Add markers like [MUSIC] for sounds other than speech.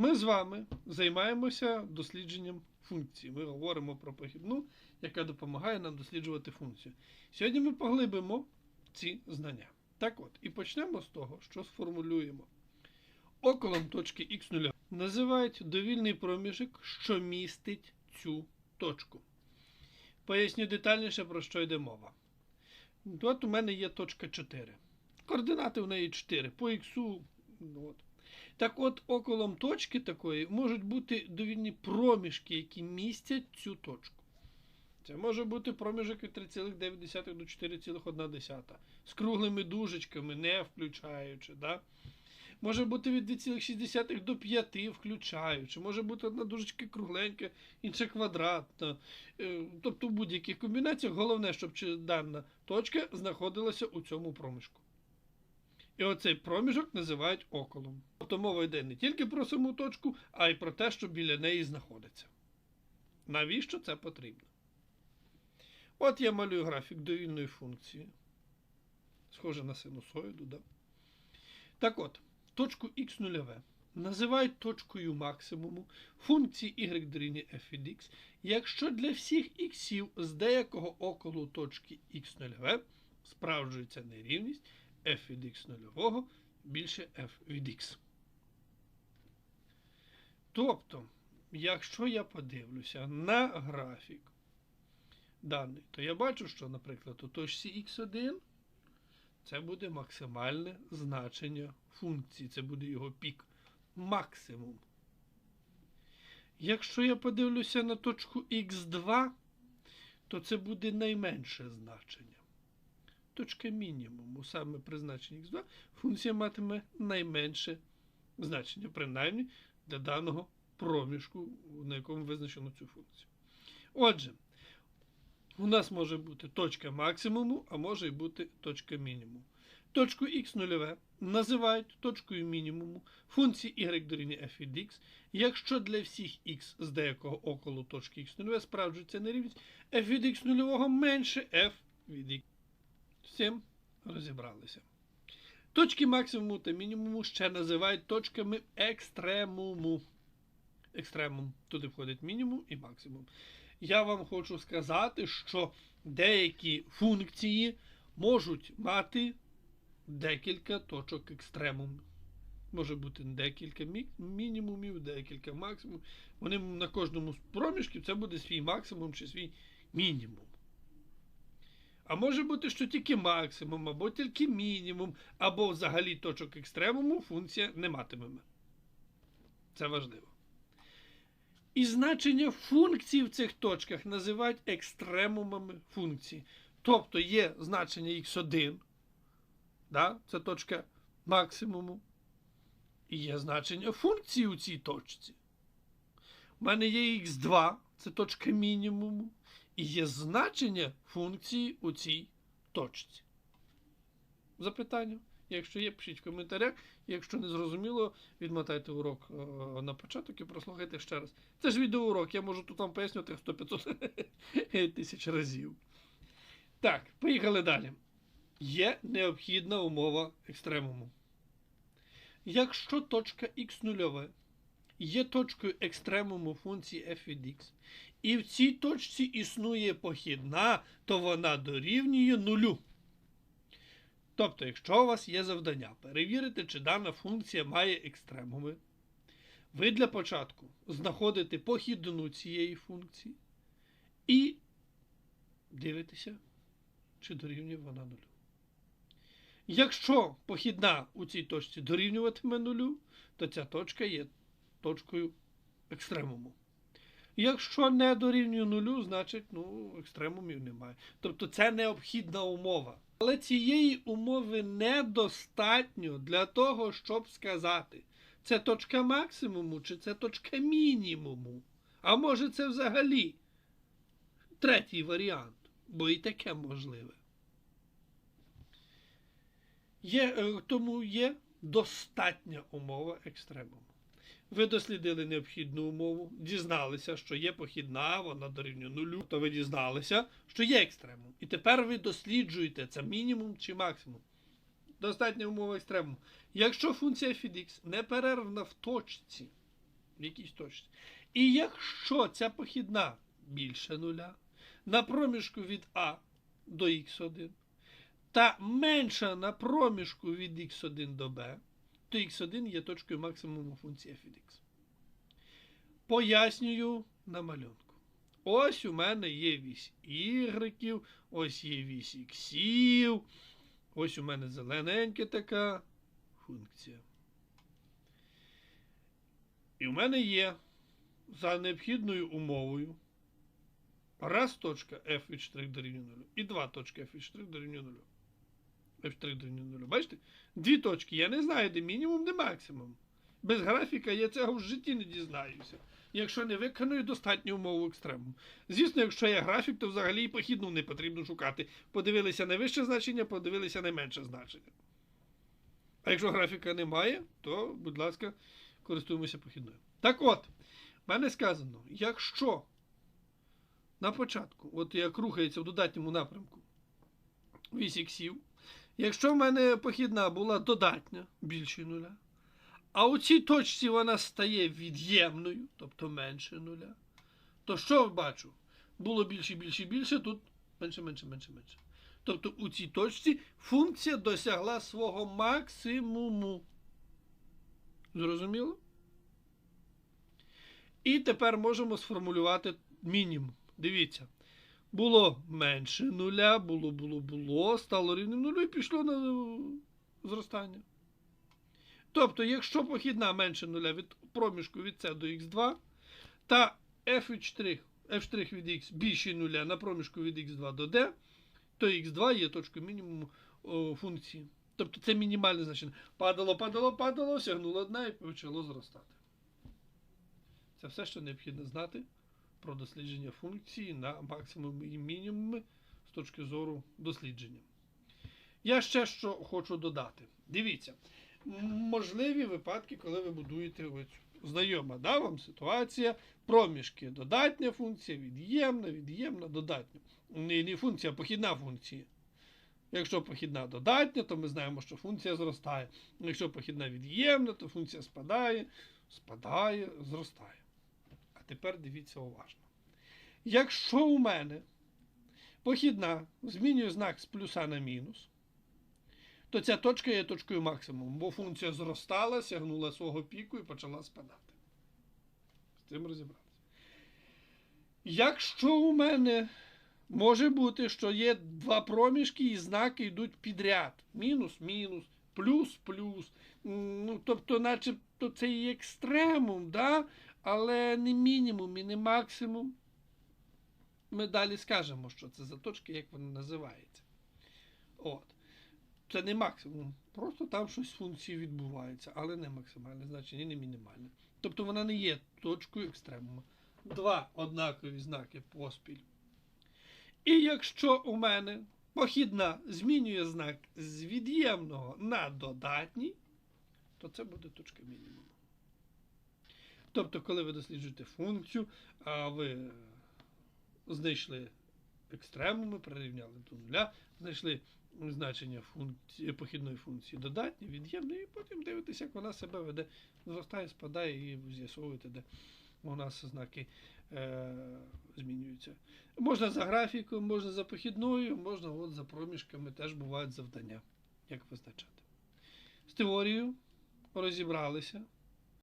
Ми з вами займаємося дослідженням функції. Ми говоримо про похідну, яка допомагає нам досліджувати функцію. Сьогодні ми поглибимо ці знання. Так от, і почнемо з того, що сформулюємо. Околом точки х0 називають довільний проміжок, що містить цю точку. Поясню детальніше, про що йде мова. От у мене є точка 4. Координати в неї 4. По х. Ну, от. Так от, околом точки такої можуть бути довільні проміжки, які містять цю точку. Це може бути проміжок від 3,9 до 4,1 з круглими дужечками, не включаючи. Да? Може бути від 2,6 до 5 включаючи. Може бути одна дужечка кругленька, інша квадратна. Е, Тобто в будь-яких комбінаціях головне, щоб дана точка знаходилася у цьому проміжку. І оцей проміжок називають околом. Тобто мова йде не тільки про саму точку, а й про те, що біля неї знаходиться. Навіщо це потрібно? От я малюю графік довільної функції. Схоже на синусоїду, да? Так от, точку х0 називають точкою максимуму функції y дорівнює f від x, якщо для всіх іксів з деякого околу точки х0 справджується нерівність f від x0 більше f від x. Тобто, якщо я подивлюся на графік даний, то я бачу, що, наприклад, у точці x1 це буде максимальне значення функції, це буде його пік, максимум. Якщо я подивлюся на точку x2, то це буде найменше значення. Точка мінімуму, саме при значенні x2, функція матиме найменше значення, принаймні для даного проміжку, на якому визначено цю функцію. Отже, у нас може бути точка максимуму, а може і бути точка мінімуму. Точку х0 називають точкою мінімуму функції y дорівнює f від x, якщо для всіх x з деякого околу точки х0 справджується нерівність f від x0 менше f від x. Цим розібралися. Точки максимуму та мінімуму ще називають точками екстремуму. Екстремум. Туди входить мінімум і максимум. Я вам хочу сказати, що деякі функції можуть мати декілька точок екстремуму. Може бути декілька мі- мінімумів, декілька максимумів. Вони на кожному з проміжків це буде свій максимум чи свій мінімум. А може бути, що тільки максимум, або тільки мінімум, або взагалі точок екстремуму функція не матиме. Це важливо. І значення функцій в цих точках називають екстремумами функції. Тобто є значення x1, да? це точка максимуму, і є значення функції у цій точці. У мене є x2, це точка мінімуму, і є значення функції у цій точці. Запитання? Якщо є, пишіть в коментарях. Якщо не зрозуміло, відмотайте урок е, на початок і прослухайте ще раз. Це ж відеоурок, я можу тут вам пояснювати 100-500 [LAUGHS] тисяч разів. Так, поїхали далі. Є необхідна умова екстремуму. Якщо точка х0 є точкою екстремуму функції f від x, і в цій точці існує похідна, то вона дорівнює нулю. Тобто, якщо у вас є завдання перевірити, чи дана функція має екстремуми, ви для початку знаходите похідну цієї функції і дивитеся, чи дорівнює вона нулю. Якщо похідна у цій точці дорівнюватиме нулю, то ця точка є точкою екстремуму. Якщо не дорівнює нулю, значить ну, екстремумів немає. Тобто це необхідна умова. Але цієї умови недостатньо для того, щоб сказати, це точка максимуму чи це точка мінімуму. А може це взагалі третій варіант, бо і таке можливе. Є, е, тому є достатня умова екстремуму. Ви дослідили необхідну умову, дізналися, що є похідна, вона дорівнює нулю, то ви дізналися, що є екстремум. І тепер ви досліджуєте, це мінімум чи максимум. Достатня умова екстремуму. Якщо функція x неперервна в точці, в якійсь точці. І якщо ця похідна більше нуля на проміжку від А до х1 та менша на проміжку від х1 до b, то х1 є точкою максимуму функції f від x. Пояснюю на малюнку. Ось у мене є вісь y, ось є вісь іксів, ось у мене зелененька така функція. І в мене є за необхідною умовою раз точка f від штрих дорівнює 0 і два точки f від штрих дорівнює 0. F' дорівнює 0. Бачите? Дві точки. Я не знаю, де мінімум, де максимум. Без графіка я цього в житті не дізнаюся. Якщо не виконую достатню умову екстремуму. Звісно, якщо є графік, то взагалі і похідну не потрібно шукати. Подивилися на вище значення, подивилися на менше значення. А якщо графіка немає, то, будь ласка, користуємося похідною. Так от, в мене сказано, якщо на початку, от як рухається в додатньому напрямку вісь іксів, якщо в мене похідна була додатня більше нуля, а у цій точці вона стає від'ємною, тобто менше нуля, то що бачу? Було більше, більше, більше, тут менше, менше, менше, менше. Тобто у цій точці функція досягла свого максимуму. Зрозуміло? І тепер можемо сформулювати мінімум. Дивіться. Було менше нуля, було, було, було, стало рівним нулю і пішло на зростання. Тобто, якщо похідна менше нуля від проміжку від С до Х2, та f від f' від x більше нуля на проміжку від x2 до d, то x2 є точкою мінімуму функції. Тобто це мінімальне значення. Падало, падало, падало, сягнуло дна і почало зростати. Це все, що необхідно знати про дослідження функції на максимум і мінімуми з точки зору дослідження. Я ще що хочу додати. Дивіться, можливі випадки, коли ви будуєте ось знайома да, вам ситуація, проміжки, додатня функція, від'ємна, від'ємна, додатня. Не, не функція, а похідна функція. Якщо похідна додатня, то ми знаємо, що функція зростає. Якщо похідна від'ємна, то функція спадає, спадає, зростає. Тепер дивіться уважно. Якщо у мене похідна змінює знак з плюса на мінус, то ця точка є точкою максимуму, бо функція зростала, сягнула свого піку і почала спадати. З цим розібратися. Якщо у мене може бути, що є два проміжки і знаки йдуть підряд. Мінус, мінус, плюс, плюс. Ну, тобто, начебто це і екстремум, да? Але не мінімум і не максимум. Ми далі скажемо, що це за точки, як вони називаються. От. Це не максимум. Просто там щось з функції відбувається, але не максимальне значення, не мінімальне. Тобто вона не є точкою екстремуму. Два однакові знаки поспіль. І якщо у мене похідна змінює знак з від'ємного на додатній, то це буде точка мінімуму. Тобто, коли ви досліджуєте функцію, а ви знайшли екстремуми, прирівняли до нуля, знайшли значення функції, похідної функції додатні, від'ємної, і потім дивитеся, як вона себе веде, зростає, спадає, і з'ясовуєте, де у нас знаки е, змінюються. Можна за графіком, можна за похідною, можна от за проміжками теж бувають завдання, як визначати. З теорією розібралися.